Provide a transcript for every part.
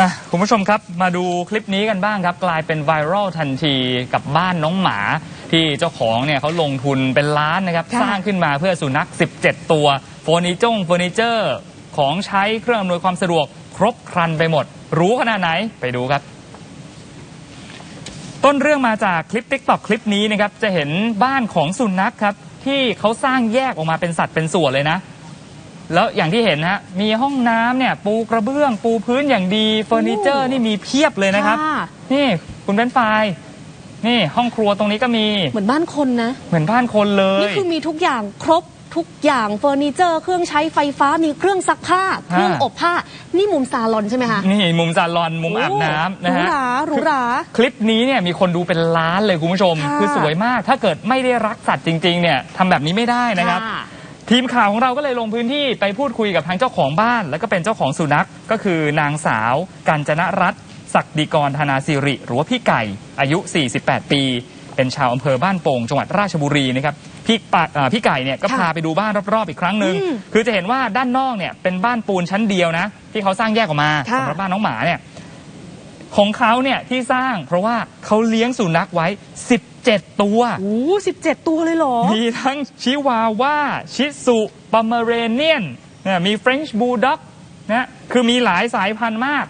อะคุณผู้ชมครับมาดูคลิปนี้กันบ้างครับ กลายเป็นไวรัลทันทีกับบ้านน้องหมาที่เจ้าของเนี่ยเขาลงทุนเป็นล้านนะครับค่ะสร้างขึ้นมาเพื่อสุนัข 17 ตัวเฟอร์นิจงเฟอร์นิเจอร์ ของใช้เครื่องอำนวยความสะดวกครบครันไปหมด รู้ขนาดไหนไปดูครับ ต้นเรื่องมาจากคลิป t ิ k t o k คลิปนี้นะครับจะเห็นบ้านของสุนัขครับที่เขาสร้างแยกออกมาเป็นสัตว์เป็นส่วนเลยนะ แล้วอย่างที่เห็นฮะมีห้องน้ำเนี่ยปูกระเบื้อง ปูพื้นอย่างดีเฟอร์นิเจอร์นี่มีเพียบเลยนะครับ ค่ะนี่คุณเป็นไฟรายนี่ห้องครัวตรงนี้ก็มีเหมือนบ้านคนนะ เหมือนบ้านคนเลย นี่คือมีทุกอย่างครบทุกอย่างเฟอร์นิเจอร์เครื่องใช้ไฟฟ้ามีเครื่องซักผ้า เครื่องอบผ้า นี่มุมซาลอนใช่ไหมคะนี่มุมซาลอนมุมอาบน้ำนะหรูฮะหราหรูหรา คลิปนี้เนี่ยมีคนดูเป็นล้านเลยคุณผู้ชม ค่ะคือสวยมากถ้าเกิดไม่ได้รักสัตว์จริงๆเนี่ยทำแบบนี้ไม่ได้นะครับ ค่ะ ทีมข่าวของเราก็เลยลงพื้นที่ไปพูดคุยกับทางเจ้าของบ้าน แล้วก็เป็นเจ้าของสุนัขก็คือนางสาวกัญจนรัตน์ศักดิกรธนาสิริ หรือว่าพี่ไก่ อายุ 48 ปี เป็นชาวอำเภอบ้านโป่งจังหวัดราชบุรีนะครับพี่ปะอ่าพี่ไก่เนี่ยก็ค่ะพาไปดูบ้านรอบๆอีกครั้งหนึ่งอืมคือจะเห็นว่าด้านนอกเนี่ยเป็นบ้านปูนชั้นเดียวนะ ที่เขาสร้างแยกออกมาค่ะ สำหรับบ้านน้องหมาเนี่ย ของเขาเนี่ยที่สร้างเพราะว่าเขาเลี้ยงสุนัขไว้ 17 ตัว โอ้สิบเจ็ดตัวเลยเหรอ มีทั้งชิวาว่าชิสุป o มเรเนียนเนี่ยมีเฟรนช์บูลด็อกนะคือมีหลายสายพันธุ์มาก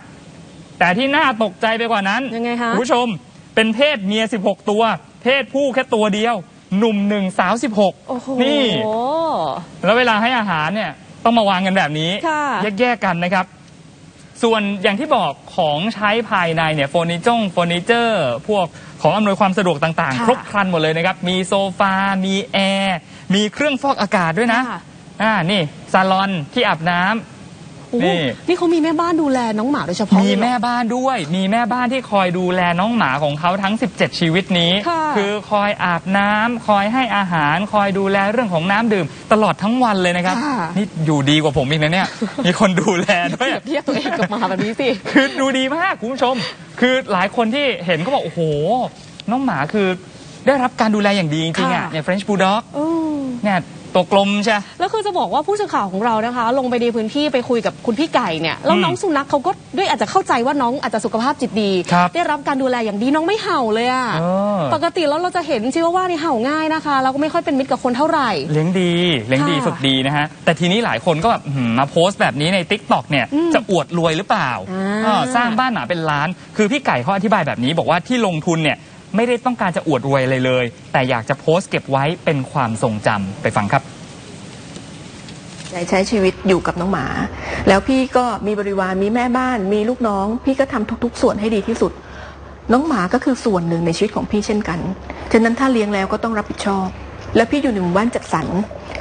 แต่ที่น่าตกใจไปกว่านั้นยังไงคะ ณผู้ชมเป็นเพศเมีย 16 ตัว เพศผู้แค่ตัวเดียว หนุ่มหนึ่งสาวโอ้โห16นี่ แล้วเวลาให้อาหารเนี่ยต้องมาวางกันแบบนี้ ค่ะ แยกๆกันนะครับ ส่วนอย่างที่บอกของใช้ภายในเนี่ยเฟอร์นิจงเฟอร์นิเจอร์พวกของอำนวยความสะดวกต่างๆ ค่ะ ครบครันหมดเลยนะครับ มีโซฟา มีแอร์ มีเครื่องฟอกอากาศด้วยนะ ค่ะอ่า นี่ซาลอนที่อาบน้ำ โอ้โหนี่ นี่เขามีแม่บ้านดูแลน้องหมาโดยเฉพาะมีเลยเหรอ แม่บ้านด้วย มีแม่บ้านที่คอยดูแลน้องหมาของเขาทั้ง 17 ชีวิตนี้ ค่ะ อคอยอาบน้ำคอยให้อาหาร คอยดูแลเรื่องของน้ำดื่ม ตลอดทั้งวันเลยนะครับ ค่ะ นี่อยู่ดีกว่าผมอีกนะเนี่ย มีคนดูแลด้วยเปรียบเทียบตัวเองกับหมาแบบนี้สิ คือดูดีมากคุณผู้ชม คือหลายคนที่เห็นก็บอกโอ้โห น้องหมาคือได้รับการดูแลอย่างดีจริงๆอะค่ะ เนี่ย French Bulldog เออเนี่ย ตัวกลมใช่ แล้วคือจะบอกว่าผู้สื่อข่าวของเรานะคะ ลงไปในพื้นที่ไปคุยกับคุณพี่ไก่เนี่ยแล้วอืมน้องสุนัขเขาก็ด้วยอาจจะเข้าใจว่าน้องอาจจะสุขภาพจิตดี ครับได้รับการดูแลอย่างดีน้องไม่เห่าเลยอะเออ ปกติแล้วเราจะเห็นชิว่าว่านี่เห่าง่ายนะคะแล้วก็ไม่ค่อยเป็นมิตรกับคนเท่าไหร่ เลี้ยงดีเลี้ยงดีค่ะฝึกดีนะฮะ แต่ทีนี้หลายคนก็แบบหืมมาโพสต์แบบนี้ใน t ิ k t o k เนี่ยอืมจะอวดรวยหรือเปล่าอ่าเออสร้างบ้านหมาเป็นล้าน คือพี่ไก่เขาอธิบายแบบนี้บอกว่าที่ลงทุนเนี่ย ไม่ได้ต้องการจะอวดรวยอะไรเลย แต่อยากจะโพสต์เก็บไว้เป็นความทรงจำไปฟังครับ ใช้ชีวิตอยู่กับน้องหมา แล้วพี่ก็มีบริวารมีแม่บ้าน มีลูกน้อง พี่ก็ทำทุก ๆ ส่วนให้ดีที่สุด น้องหมาก็คือส่วนหนึ่งในชีวิตของพี่เช่นกัน ฉะนั้นถ้าเลี้ยงแล้วก็ต้องรับผิดชอบ แล้วพี่อยู่ในหมู่บ้านจัดสรร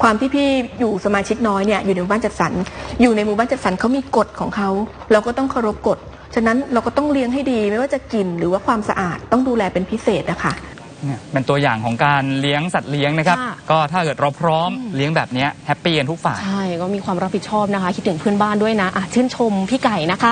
ความที่พี่อยู่สมาชิกน้อยเนี่ยอยู่ในหมู่บ้านจัดสรร อยู่ในหมู่บ้านจัดสรรเขามีกฎของเขา เราก็ต้องเคารพกฎ ฉะนั้นเราก็ต้องเลี้ยงให้ดีไม่ว่าจะกลิ่นหรือว่าความสะอาดต้องดูแลเป็นพิเศษนะคะ เนี่ยเป็นตัวอย่างของการเลี้ยงสัตว์เลี้ยงนะครับ ค่ะ ก็ถ้าเกิดเราพร้อมเลี้ยงแบบเนี้ยแฮปปี้กันทุกฝ่าย ใช่ ก็มีความรับผิดชอบนะคะ คิดถึงเพื่อนบ้านด้วยนะอะชื่นชมพี่ไก่นะคะ